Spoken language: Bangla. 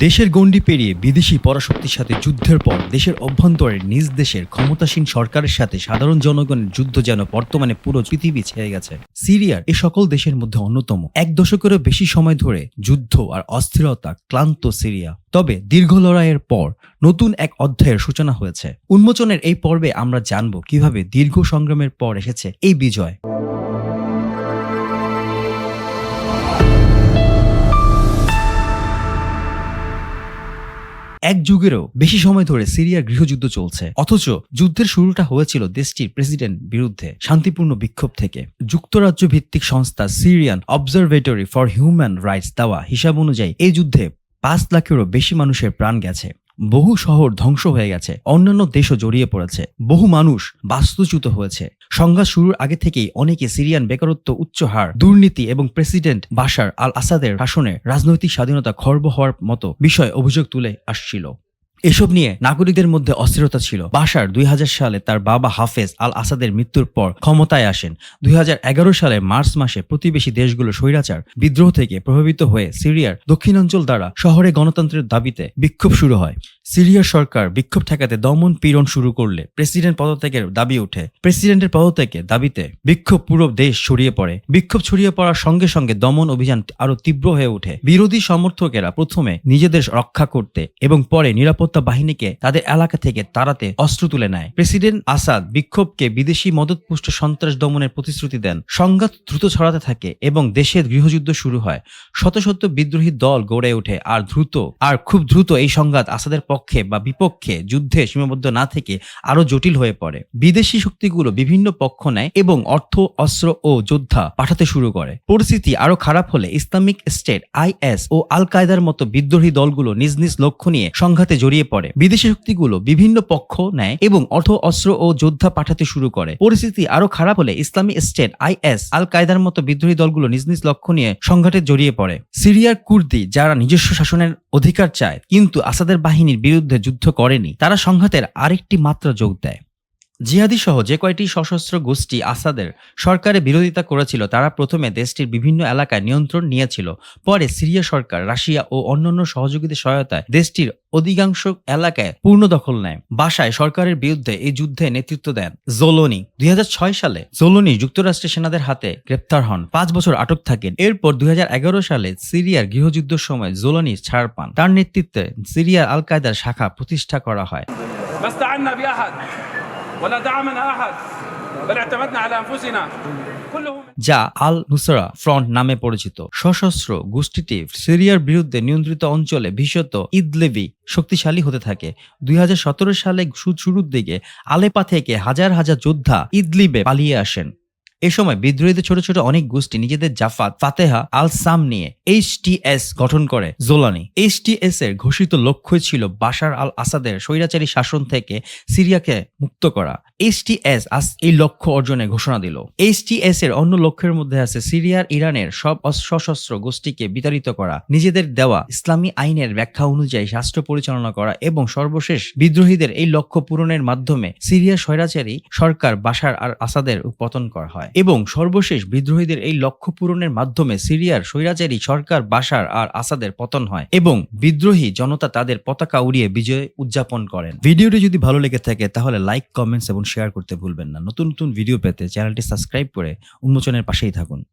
দেশের গণ্ডি পেরিয়ে বিদেশি পরাশক্তির সাথে যুদ্ধের পর দেশের অভ্যন্তরে নিজ দেশের ক্ষমতাসীন সরকারের সাথে সাধারণ জনগণের যুদ্ধ যেন বর্তমানে পুরো পৃথিবী ছেয়ে গেছে। সিরিয়ার এ সকল দেশের মধ্যে অন্যতম। এক দশকেরও বেশি সময় ধরে যুদ্ধ আর অস্থিরতা ক্লান্ত সিরিয়া। তবে দীর্ঘ লড়াইয়ের পর নতুন এক অধ্যায়ের সূচনা হয়েছে। উন্মোচনের এই পর্বে আমরা জানব কীভাবে দীর্ঘ সংগ্রামের পর এসেছে এই বিজয়। এক যুগেরও বেশি সময় ধরে সিরিয়ার গৃহযুদ্ধ চলছে। অথচ যুদ্ধের শুরুটা হয়েছিল দেশটির প্রেসিডেন্ট বিরুদ্ধে শান্তিপূর্ণ বিক্ষোভ থেকে। যুক্তরাজ্য ভিত্তিক সংস্থা Syrian observatory for human rights দেওয়া হিসাব অনুযায়ী এই যুদ্ধে পাঁচ লাখেরও বেশি মানুষের প্রাণ গেছে। বহু শহর ধ্বংস হয়ে গেছে, অন্যান্য দেশও জড়িয়ে পড়েছে, বহু মানুষ বাস্তুচ্যুত হয়েছে। সংঘাত শুরুর আগে থেকেই অনেকে সিরিয়ান বেকারত্ব, উচ্চ হার, দুর্নীতি এবং প্রেসিডেন্ট বাশার আল আসাদের শাসনে রাজনৈতিক স্বাধীনতা খর্ব হওয়ার মতো বিষয় অভিযোগ তুলে আসছিল। এসব নিয়ে নাগরিকদের মধ্যে অস্থিরতা ছিল। বাশার দুই হাজার সালে তার বাবা হাফেজ আল আসাদের মৃত্যুর পর ক্ষমতায় আসেন। দুই সালে মার্চ মাসে প্রতিবেশী দেশগুলো স্বৈরাচার বিদ্রোহ থেকে প্রভাবিত হয়ে সিরিয়ার দক্ষিণাঞ্চল দ্বারা শহরে গণতন্ত্রের দাবিতে বিক্ষোভ শুরু হয়। সিরিয়ার সরকার বিক্ষোভ ঠেকাতে দমন পীড়ন শুরু করলে প্রেসিডেন্ট পদত্যাগের দাবি ওঠে। প্রেসিডেন্টের পদত্যাগের দাবিতে বিক্ষোভ পুরো দেশ ছড়িয়ে পড়ে। বিক্ষোভ ছড়িয়ে পড়ার সঙ্গে সঙ্গে দমন অভিযান আরও তীব্র হয়ে ওঠে। বিরোধী সমর্থকেরা প্রথমে নিজেদের রক্ষা করতে এবং পরে নিরাপত্তা বাহিনীকে তাদের এলাকা থেকে তাড়াতে অস্ত্র তুলে নেয়। প্রেসিডেন্ট আসাদ বিক্ষোভকে বিদেশি মদতপুষ্ট সন্ত্রাস দমনের প্রতিশ্রুতি দেন। সংঘাত দ্রুত ছড়াতে থাকে এবং দেশের গৃহযুদ্ধ শুরু হয়। শত শত বিদ্রোহী দল গড়ে ওঠে আর দ্রুত, আর খুব দ্রুত এই সংঘাত আসাদের পক্ষে বা বিপক্ষে যুদ্ধে সীমাবদ্ধ না থেকে আরও জটিল হয়ে পড়ে। বিদেশি শক্তিগুলো বিভিন্ন পক্ষ নেয় এবং অর্থ, অস্ত্র ও যোদ্ধা পাঠাতে শুরু করে। পরিস্থিতি আরও খারাপ হলে ইসলামিক স্টেট আইএস ও আল কায়দার মতো বিদ্রোহী দলগুলো নিজ নিজ লক্ষ্য নিয়ে সংঘাতে জড়িয়ে পড়ে। বিদেশি শক্তিগুলো বিভিন্ন পক্ষ নেয় এবং অর্থ, অস্ত্র ও যোদ্ধা পাঠাতে শুরু করে। পরিস্থিতি আরও খারাপ হলে ইসলামী স্টেট আইএস, আল কায়দার মতো বিদ্রোহী দলগুলো নিজ নিজ লক্ষ্য নিয়ে সংঘাতে জড়িয়ে পড়ে। সিরিয়ার কুর্দি যারা নিজস্ব শাসনের অধিকার চায়, কিন্তু আসাদের বাহিনীর বিরুদ্ধে যুদ্ধ করেনি, তারা সংঘাতের আরেকটি মাত্রা যোগ দেয়। জিহাদি সহ যে কয়টি সশস্ত্র গোষ্ঠী আসাদের সরকারের বিরোধিতা করেছিল, তারা প্রথমে দেশটির বিভিন্ন এলাকায় নিয়ন্ত্রণ নিয়েছিল। পরে সিরিয়া সরকার, রাশিয়া ও অন্যান্য সহযোগীদের সহায়তায় দেশটির অধিকাংশ এলাকায় পূর্ণ দখল নেয়। বাসায় সরকারের বিরুদ্ধে এই যুদ্ধে নেতৃত্ব দেন জোলোনি। দুই হাজার ছয় সালে জোলোনি যুক্তরাষ্ট্রের সেনাদের হাতে গ্রেপ্তার হন। পাঁচ বছর আটক থাকেন। এরপর দুই হাজার এগারো সালে সিরিয়ার গৃহযুদ্ধের সময় জোলোনি ছাড় পান। তার নেতৃত্বে সিরিয়ার আল কায়দার শাখা প্রতিষ্ঠা করা হয়। ولا دعمنا أحد بل اعتمدنا على أنفسنا كلهم যা আল নুসরা ফ্রন্ট নামে পরিচিত সশস্ত্র গোষ্ঠীটি সিরিয়ার বিরুদ্ধে নিয়ন্ত্রিত অঞ্চলে বিশেষত ইদলেভি শক্তিশালী হতে থাকে দুই সালে শু- শুরুর দিকে আলেপা থেকে হাজার হাজার যোদ্ধা ইদলিবে পালিয়ে আসেন এ সময় বিদ্রোহীদের ছোট ছোট অনেক গোষ্ঠী, নিজেদের জাফাত, ফাতেহা আল সাম নিয়ে এইচটিএস গঠন করে জোলানি। এইচটিএস এর ঘোষিত লক্ষ্যই ছিল বাশার আল আসাদের স্বৈরাচারী শাসন থেকে সিরিয়াকে মুক্ত করা। এইচটিএস আজ এই লক্ষ্য অর্জনের ঘোষণা দিল। এইচটিএস এর অন্য লক্ষ্যের মধ্যে আছে সিরিয়ার ইরানের সব সশস্ত্র গোষ্ঠীকে বিতাড়িত করা, নিজেদের দেওয়া ইসলামী আইনের ব্যাখ্যা অনুযায়ী রাষ্ট্র পরিচালনা করা এবং সর্বশেষ বিদ্রোহীদের এই লক্ষ্য পূরণের মাধ্যমে সিরিয়ার স্বৈরাচারী সরকার বাশার আর আসাদের পতন করা হয়। এবং সর্বশেষ বিদ্রোহীদের এই লক্ষ্য পূরণের মাধ্যমে সিরিয়ার স্বৈরাচারী সরকার বাসার আর আসাদের পতন হয় এবং বিদ্রোহী জনতা তাদের পতাকা উড়িয়ে বিজয় উদযাপন করেন। ভিডিওটি যদি ভালো লেগে থাকে, তাহলে লাইক, কমেন্টস এবং শেয়ার করতে ভুলবেন না। নতুন নতুন ভিডিও পেতে চ্যানেলটি সাবস্ক্রাইব করে উন্মোচনের পাশেই থাকুন।